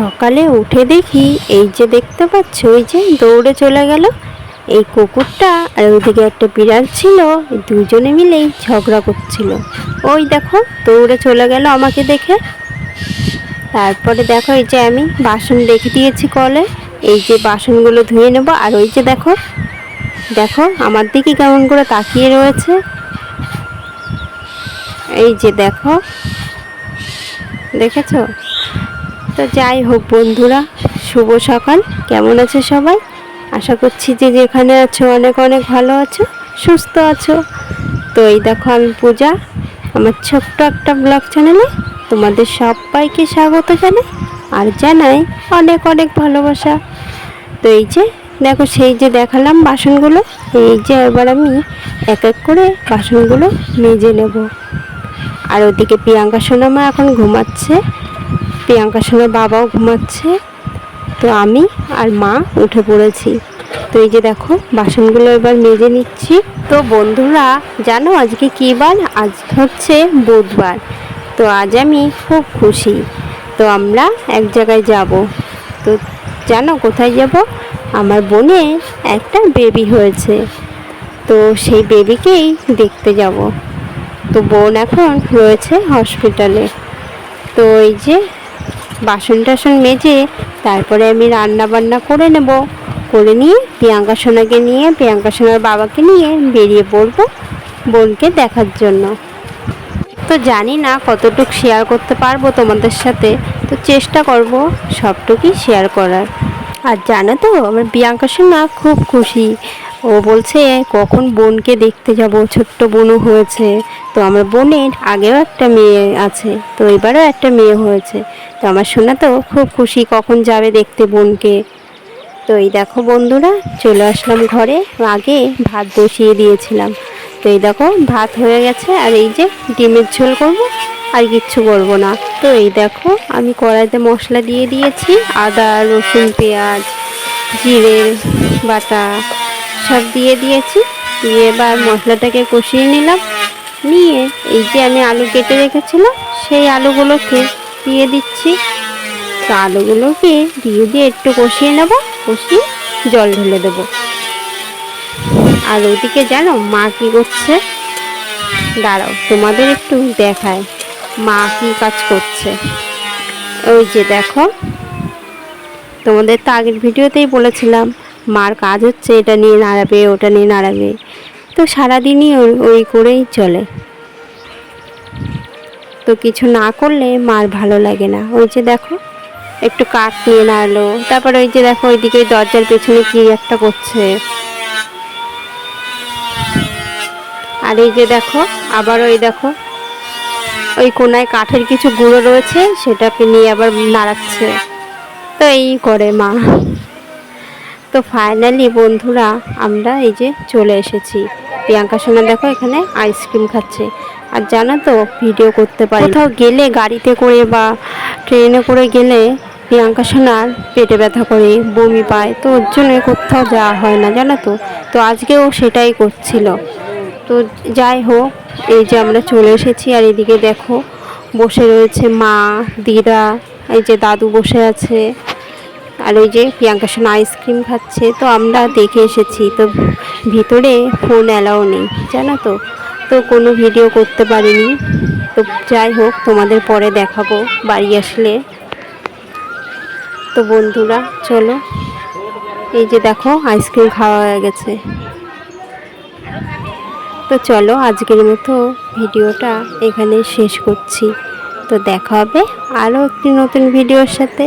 সকালে উঠে দেখি এই যে দেখতে পাচ্ছ, ওই যে দৌড়ে চলে গেল। এই কুকুরটা আর ওইদিকে একটা বিড়াল ছিল, দুজনে মিলেই ঝগড়া করছিল। ওই দেখো, দৌড়ে চলে গেল আমাকে দেখে। তারপরে দেখো, এই যে আমি বাসন রেখে দিয়েছি কলে। এই যে বাসনগুলো ধুয়ে নেব, আর ওই যে দেখো দেখো, আমার দিকে কেমন করে তাকিয়ে রয়েছে। এই যে দেখো, দেখেছ? তো যাই হোক বন্ধুরা, শুভ সকাল। কেমন আছে সবাই? আশা করছি যে যেখানে আছো অনেক অনেক ভালো আছো, সুস্থ আছো। তো এই দেখো আমি পূজা, আমার ছোট্ট একটা ব্লগ চ্যানেলে তোমাদের সবাইকে স্বাগত জানাই আর জানাই অনেক অনেক ভালোবাসা। তো এই যে, দেখো সেই যে দেখালাম বাসনগুলো, এই যে এবার আমি এক এক করে বাসনগুলো মেজে নেব। আর ওদিকে প্রিয়াঙ্কা সোনামা এখন ঘুমাচ্ছে। প্রিয়াঙ্কা সঙ্গে বাবাও ঘুমাচ্ছে, তো আমি আর মা উঠে পড়েছি। তো এই যে দেখো, বাসনগুলো এবার মেজে নিচ্ছি। তো বন্ধুরা, জানো আজকে কী বার? আজ হচ্ছে বুধবার। তো আজ আমি খুব খুশি। তো আমরা এক জায়গায় যাব। তো জানো কোথায় যাব? আমার বোনে একটা বেবি হয়েছে। তো সেই বেবিকেই দেখতে যাব। তো বোন এখন রয়েছে হসপিটালে। তো এই যে বাসন টাসন মেজে তারপরে আমি রান্না বান্না করে নেব। করে নিয়ে প্রিয়াঙ্কা সোনাকে নিয়ে, প্রিয়াঙ্কা সোনার বাবাকে নিয়ে বেরিয়ে পড়ব বোনকে দেখার জন্য। তো জানি না কতটুকু শেয়ার করতে পারব তোমাদের সাথে, তো চেষ্টা করব সবটুকুই শেয়ার করার। আর জানো তো, আমার প্রিয়াঙ্কা সোনা খুব খুশি। ও বলছে, কখন বোনকে দেখতে যাব? ছোট্ট বোনও হয়েছে। তো আমার বোনের আগেও একটা মেয়ে আছে, তো এবারও একটা মেয়ে হয়েছে। তো আমার শোনা তো খুব খুশি, কখন যাবে দেখতে বোনকে? তো এই দেখো বন্ধুরা, চলে আসলাম ঘরে। আগে ভাত বসিয়ে দিয়েছিলাম। তো এই দেখো, ভাত হয়ে গেছে, আর এই যে ডিমের ঝোল করব, আর কিচ্ছু করব না। তো এই দেখো, আমি কড়াইতে মশলা দিয়ে দিয়েছি, আদা, রসুন, পেঁয়াজ, জিরের বাটা সব দিয়ে দিয়েছি। দিয়ে এবার মশলাটাকে কষিয়ে নিলাম। নিয়ে এই যে আমি আলু কেটে রেখেছিলাম, সেই আলুগুলোকে দিয়ে দিচ্ছি। তো আলুগুলোকে দিয়ে দিয়ে একটু কষিয়ে নেব, কষিয়ে জল ঢেলে দেবো। আর ওইদিকে জানো মা কি করছে? দাঁড়াও, তোমাদের একটু দেখায় মা কি কাজ করছে। ওই যে দেখো, তোমাদের তো আগের ভিডিওতেই বলেছিলাম মার কাজ হচ্ছে এটা নিয়ে নাড়াবে ওটা নিয়ে নাড়াবে তো সারাদিনই ওই করেই চলে। তো কিছু না করলে মার ভালো লাগে না। ওই যে দেখো, একটু কাঠ নিয়ে নাড়লো তারপর ওই যে দেখো, ওইদিকে দরজার পেছনে কি একটা করছে। আর এই যে দেখো, আবার ওই দেখো, ওই কোনায় কাঠের কিছু গুঁড়ো রয়েছে, সেটাকে নিয়ে আবার নাড়াচ্ছে। তো এই করে মা। তো ফাইনালি বন্ধুরা, আমরা এই যে চলে এসেছি। প্রিয়াঙ্কা সোনা দেখো এখানে আইসক্রিম খাচ্ছে। আর জানো তো ভিডিও করতে পারি। কোথাও গেলে গাড়িতে করে বা ট্রেনে করে গেলে প্রিয়াঙ্কা সোনার পেটে ব্যথা করে, বমি পায়। তো ওর জন্য কোথাও যাওয়া হয় না, জানো তো। তো আজকেও সেটাই করছিল। তো যাই হোক, এই যে আমরা চলে এসেছি। আর এদিকে দেখো, বসে রয়েছে মা, দিদা, এই যে দাদু বসে আছে। আর ওই যে প্রিয়াঙ্কা সোনা আইসক্রিম খাচ্ছে, তো আমরা দেখে এসেছি। তো ভিতরে ফোন অ্যালাও নেই, জানো তো? তো কোনো ভিডিও করতে পারিনি। তো যাই হোক, তোমাদের পরে দেখাবো বাড়ি আসলে। তো বন্ধুরা, চলো। এই যে দেখো আইসক্রিম খাওয়া হয়ে গেছে। তো চলো, আজকের মতো ভিডিওটা এখানে শেষ করছি। তো দেখা হবে আরও একটি নতুন ভিডিওর সাথে।